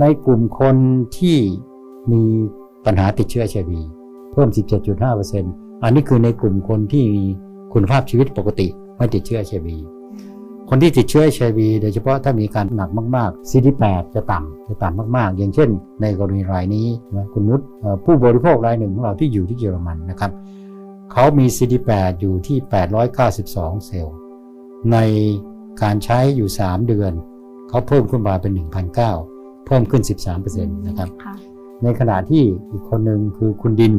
ในกลุ่มคนที่มีปัญหาติดเชื้อ HIV เพิ่ม 17.5%อันนี้คือในกลุ่มคนที่มีคุณภาพชีวิตปกติไม่ติดเชื้อ HIV คนที่ติดเชื้อ HIV โดยเฉพาะถ้ามีการหนักมากๆ CD8 จะต่ำจะต่ำมากๆ อย่างเช่น ในกรณีรายนี้นะคุณนุชผู้บริโภครายหนึ่งของเราที่อยู่ที่เยอรมันนะครับเขามี CD8 อยู่ที่ 892 เซลล์ ในการใช้อยู่ 3 เดือน เขาเพิ่มขึ้นมาเป็น 1,009 เพิ่มขึ้น 13%นะครับค่ะในขณะที่อีกคนหนึ่งคือคุณดิน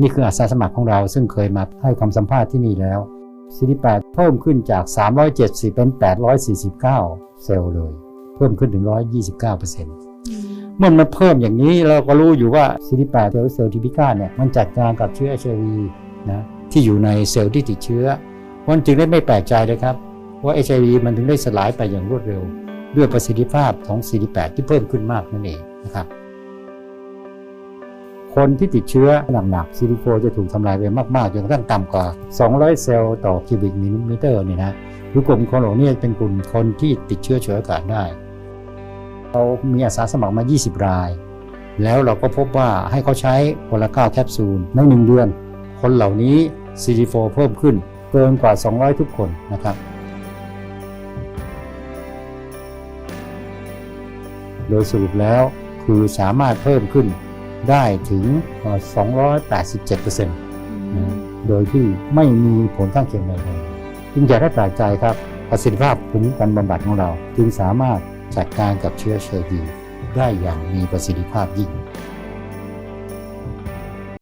นี่คืออาสาสมัครของเราซึ่งเคยมาให้คำสัมภาษณ์ที่นี่แล้ว CD8 เพิ่มขึ้นจาก 370 เป็น 849 เซลล์เลย เพิ่มขึ้นถึง 129%เเมื่อมันเพิ่มอย่างนี้เราก็รู้อยู่ว่า CD8 เซลล์เซลล์ทิพิก้าเนี่ยมันจัดการกับเชื้อ HIV นะที่อยู่ในเซลล์ที่ติดเชื้อมันจึงได้ไม่แปลกใจเลยครับ ว่า HIV มันถึงได้สลายไปอย่างรวดเร็ว ด้วยประสิทธิภาพของ CD8 ที่เพิ่มขึ้นมากนั่นเองนะครับ คนที่ติดเชื้อหนักๆ CD4 จะถูกทำลายไปมากๆจนกระทั่งต่ำกว่า 200 เซลล์ต่อคิวบิกมิลลิเมตรเนี่ยนะคือกลุ่มคนเหล่านี้เป็นกลุ่มคนที่ติดเชื้อฉวยโอกาสได้เรามีอาสาสมัครมา 20 ราย แล้วเราก็พบว่าให้เขาใช้คนละ9แคปซูลใน 1 เดือน คนเหล่านี้ CD4 เพิ่มขึ้นเกินกว่า 200 ทุกคนนะครับ โดยสรุปแล้วคือสามารถเพิ่มขึ้นได้ถึงเอ่อ287%นะโดยที่ไม่มีผลข้างเคียงใดๆจึงอย่าได้แปลกใจครับประสิทธิภาพภูมิคุ้มกันบำบัดของเรา จึงสามารถจัดการกับเชื้อเชื้อดีได้อย่างมีประสิทธิภาพยิ่ง